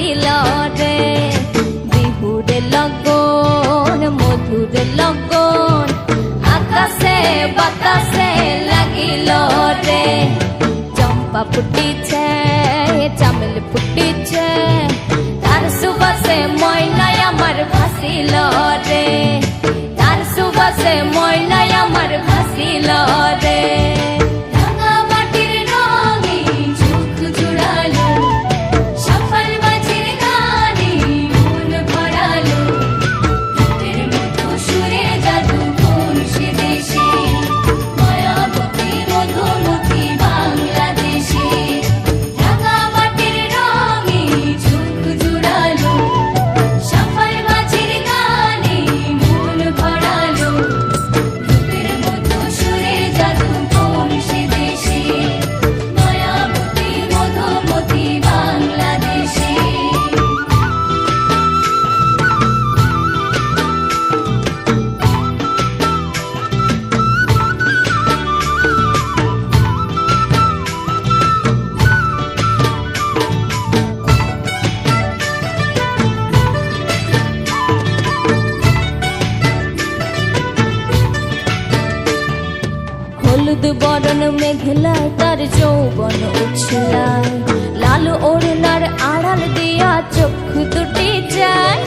আছিল রে। বিহুরে লগন, মধুর আকাশে বাতাসে লাগিল চম্পা ফুটিছে, চামেল ফুটিছে, তার সুবাসে ময়নাই আমার ভাসিল রে। তার সুবাসে ময়নাই আমার ভাসিল রে। হলুদ বরণ মেঘলা, তার যৌবন উছলায় লাল ওড়নার আড়াল দিয়া চক্ষু দুটি যায়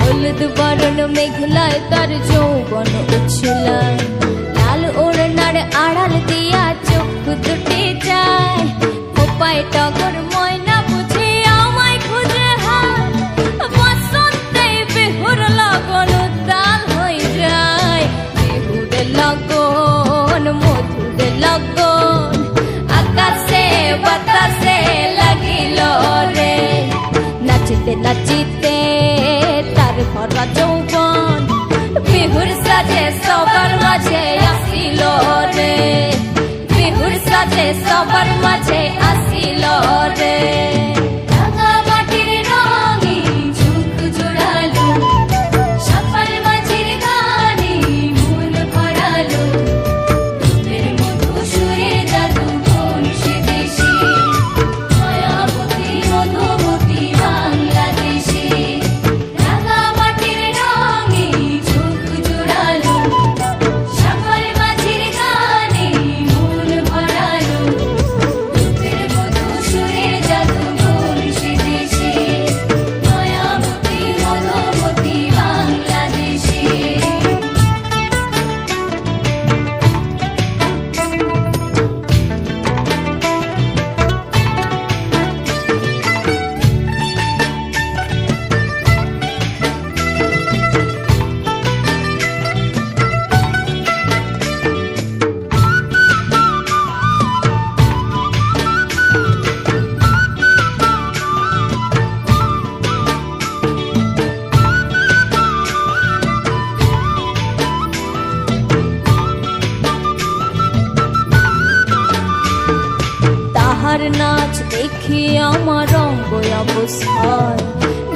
হলুদ বরণ মেঘলায় তার যৌবন উছলায় লাল ওড়নার আড়াল দিয়া চক্ষু দুটি যায় কোপায় টগর ময়না বুঝে আমায় হায়। যায়। লগন আকাশে, বাতাসে লাগিল রে। নাচিতে নাচিতে তার ভরা যৌবন, বিহুর সাজে সবার মাঝে আসিল রে। বিহুর সাজে সবার মাঝে নাচ, দেখি আমার অঙ্গ অবস্থায়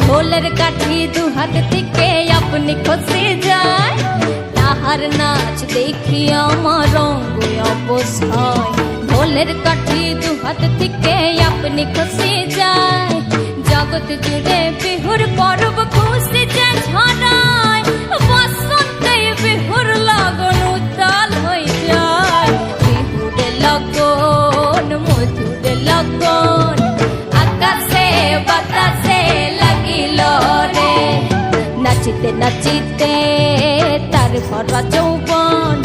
ঢোলের কাঠি দু হাত থেকে আপনি খসে যায়। তাহার নাচ, দেখি আমার অঙ্গ অবস্থায় ঢোলের কাঠি দু হাত থেকে আপনি খসে যায়। জগৎ জুড়ে বিহুর পর্ব খুশি যে ছড়ায় নাচিতে তার ভরা যৌবন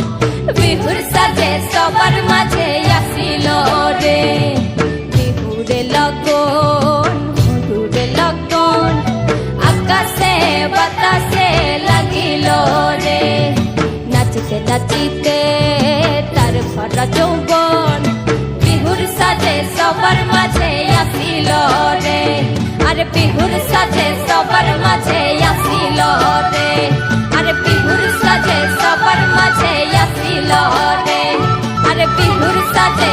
বিহুর সাজে সবার মাঝে আসিল রে। বিহুরে লগন মধুর লগন, আকাশে বাতাসে লাগিল রে। নাচিতে নাচিতে তার ভরা যৌবন বিহুর সাজে সবার মাঝে আসিল রে। আরে বিহুর সাজে সবার মাঝে আসিল রে আরে বিহুর সাজে